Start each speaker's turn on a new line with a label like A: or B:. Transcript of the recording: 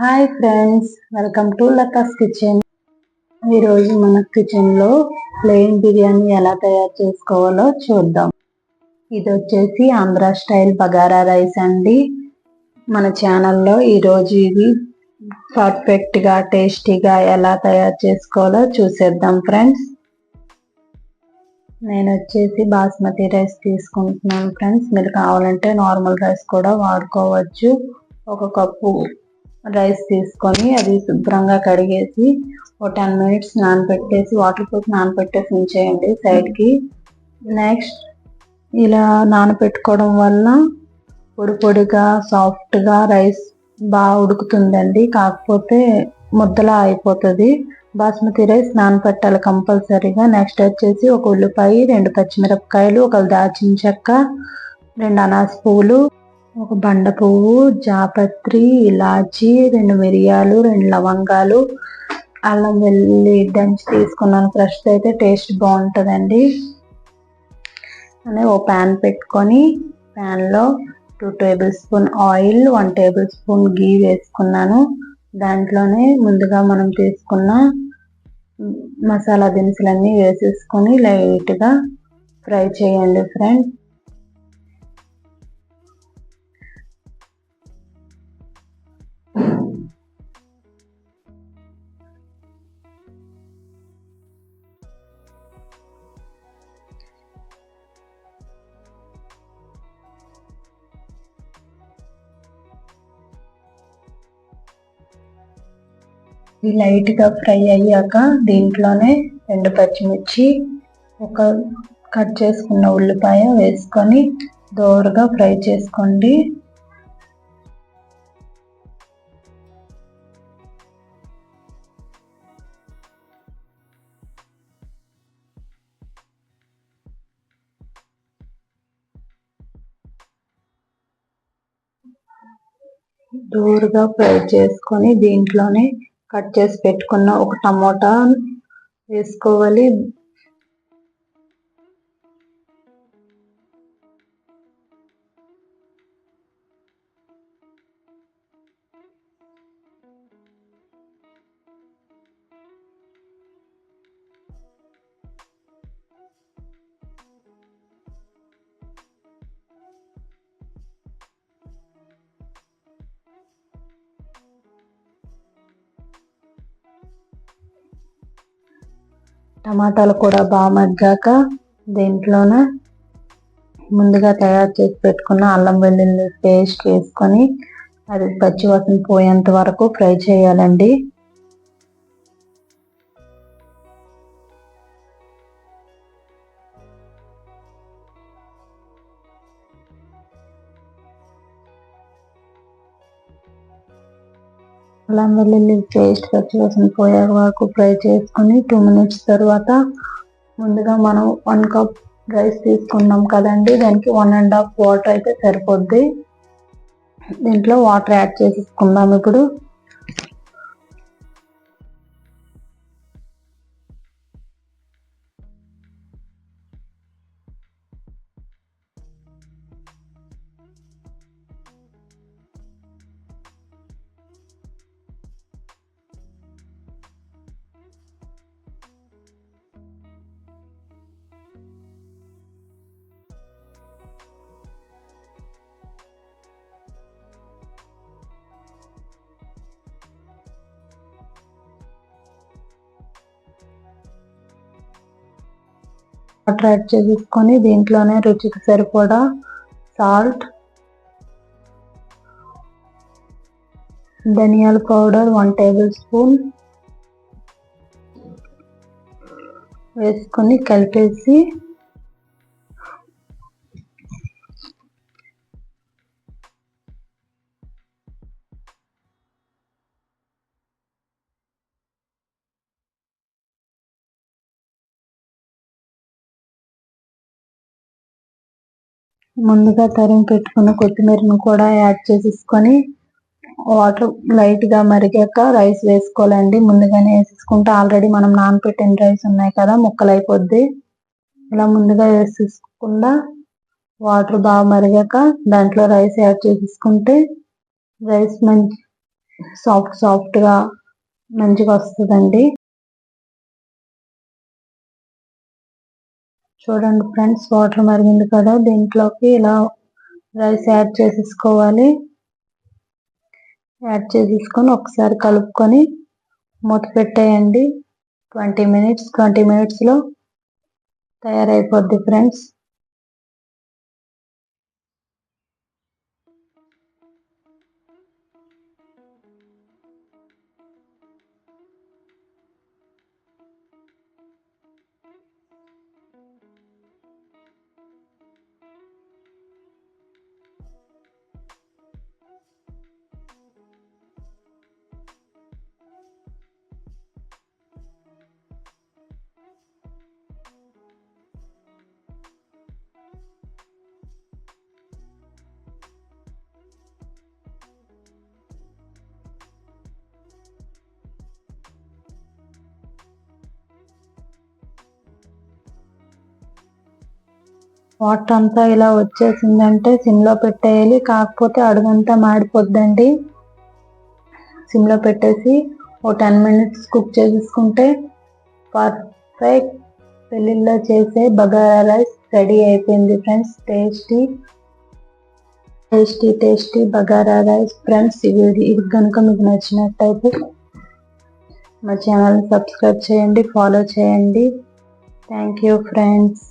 A: Hi friends welcome to Latha's kitchen. ఈరోజు మన కిచెన్లో ప్లెయిన్ బిర్యానీ ఎలా తయారు చేసుకోవాలో చూద్దాం. ఇది వచ్చేసి ఆంధ్ర స్టైల్ బగారా రైస్ అండి. మన ఛానల్లో ఈరోజు ఇది పర్ఫెక్ట్గా టేస్టీగా ఎలా తయారు చేసుకోవాలో చూసేద్దాం ఫ్రెండ్స్. నేను వచ్చేసి బాస్మతి రైస్ తీసుకుంటున్నాను ఫ్రెండ్స్. మీరు కావాలంటే నార్మల్ రైస్ కూడా వాడుకోవచ్చు. ఒక కప్పు రైస్ తీసుకొని అది శుభ్రంగా కడిగేసి ఒక టెన్ మినిట్స్ నానబెట్టేసి వాటర్ పోసి నానబెట్టేసి ఉంచేయండి సైడ్కి. నెక్స్ట్ ఇలా నానబెట్టుకోవడం వల్ల పొడి పొడిగా సాఫ్ట్గా రైస్ బాగా ఉడుకుతుందండి. కాకపోతే ముద్దలా అయిపోతుంది. బాస్మతి రైస్ నానబెట్టాలి కంపల్సరీగా. నెక్స్ట్ వచ్చేసి ఒక ఉల్లిపాయ రెండు పచ్చిమిరపకాయలు ఒక దాచిన చెక్క రెండు అనాస పువ్వులు ఒక బండ పువ్వు జాపత్రి ఇలాచి రెండు మిరియాలు రెండు లవంగాలు అల్లం వెల్లుల్లి దంచి తీసుకున్నాను. ఫ్రెష్ అయితే టేస్ట్ బాగుంటుందండి. అని ఓ ప్యాన్ పెట్టుకొని ప్యాన్లో two tablespoon oil one tablespoon ghee వేసుకున్నాను. దాంట్లోనే ముందుగా మనం తీసుకున్న మసాలా దినుసులన్నీ వేసేసుకొని లైట్గా ఫ్రై చేయండి ఫ్రెండ్స్. లైట్గా ఫ్రై అయ్యాక దీంట్లోనే రెండు పచ్చిమిర్చి ఒక కట్ చేసుకున్న ఉల్లిపాయ వేసుకొని దోరగా ఫ్రై చేసుకోండి. దూరుగా ఫ్రై చేసుకొని దీంట్లోనే కట్ చేసి పెట్టుకున్న ఒక టమోటా వేసుకోవాలి. టమాటాలు కూడా బాగా మగ్గాక దీంట్లోన ముందుగా తయారు చేసి పెట్టుకున్న అల్లం వెల్లుల్లి పేస్ట్ వేసుకొని అది పచ్చివాసన పోయేంత వరకు ఫ్రై చేయాలండి. అల్లం వెల్లుల్లి పేస్ట్ పచ్చివాసన పోయే వరకు ఫ్రై చేసుకొని టూ మినిట్స్ తర్వాత ముందుగా మనం వన్ కప్ రైస్ తీసుకున్నాం కదండి. దానికి వన్ అండ్ హాఫ్ వాటర్ అయితే సరిపోద్ది. దీంట్లో వాటర్ యాడ్ చేసేసుకుందాం ఇప్పుడు. వాటర్ యాడ్ చేసుకొని దీంట్లోనే రుచికి సరిపడా సాల్ట్ ధనియాల పౌడర్ వన్ టేబుల్ స్పూన్ వేసుకొని కలిపేసి ముందుగా తరిగి పెట్టుకున్న కొత్తిమీరను కూడా యాడ్ చేసేసుకొని వాటర్ లైట్గా మరిగాక రైస్ వేసుకోవాలండి. ముందుగానే వేసేసుకుంటే ఆల్రెడీ మనం నానపెట్టిన రైస్ ఉన్నాయి కదా ముక్కలు అయిపోద్ది ఇలా ముందుగా వేసేసుకుండా వాటర్ బాగా మరిగాక దాంట్లో రైస్ యాడ్ చేసేసుకుంటే రైస్ మంచి సాఫ్ట్ సాఫ్ట్గా మంచిగా వస్తుందండి. చూడండి ఫ్రెండ్స్ వాటర్ మరిగింది కదా. దీంట్లోకి ఇలా రైస్ యాడ్ చేసేసుకోవాలి. యాడ్ చేసేసుకొని ఒకసారి కలుపుకొని మూత పెట్టేయండి. ట్వంటీ మినిట్స్ ట్వంటీ మినిట్స్లో తయారైపోద్ది ఫ్రెండ్స్. వాటర్ అంతా ఇలా వచ్చేసిందంటే సిమ్లో పెట్టేయాలి. కాకపోతే అడుగంతా మాడిపోద్దండి. సిమ్లో పెట్టేసి ఓ టెన్ మినిట్స్ కుక్ చేసేసుకుంటే పర్ఫెక్ట్ పెళ్ళిళ్ళలో చేసే బగారా రైస్ రెడీ అయిపోయింది friends. Tasty tasty tasty bagara rice. Friends ఇది ఇది కనుక మీకు నచ్చినట్టయితే మా ఛానల్ సబ్స్క్రైబ్ చేయండి ఫాలో చేయండి. Thank you friends.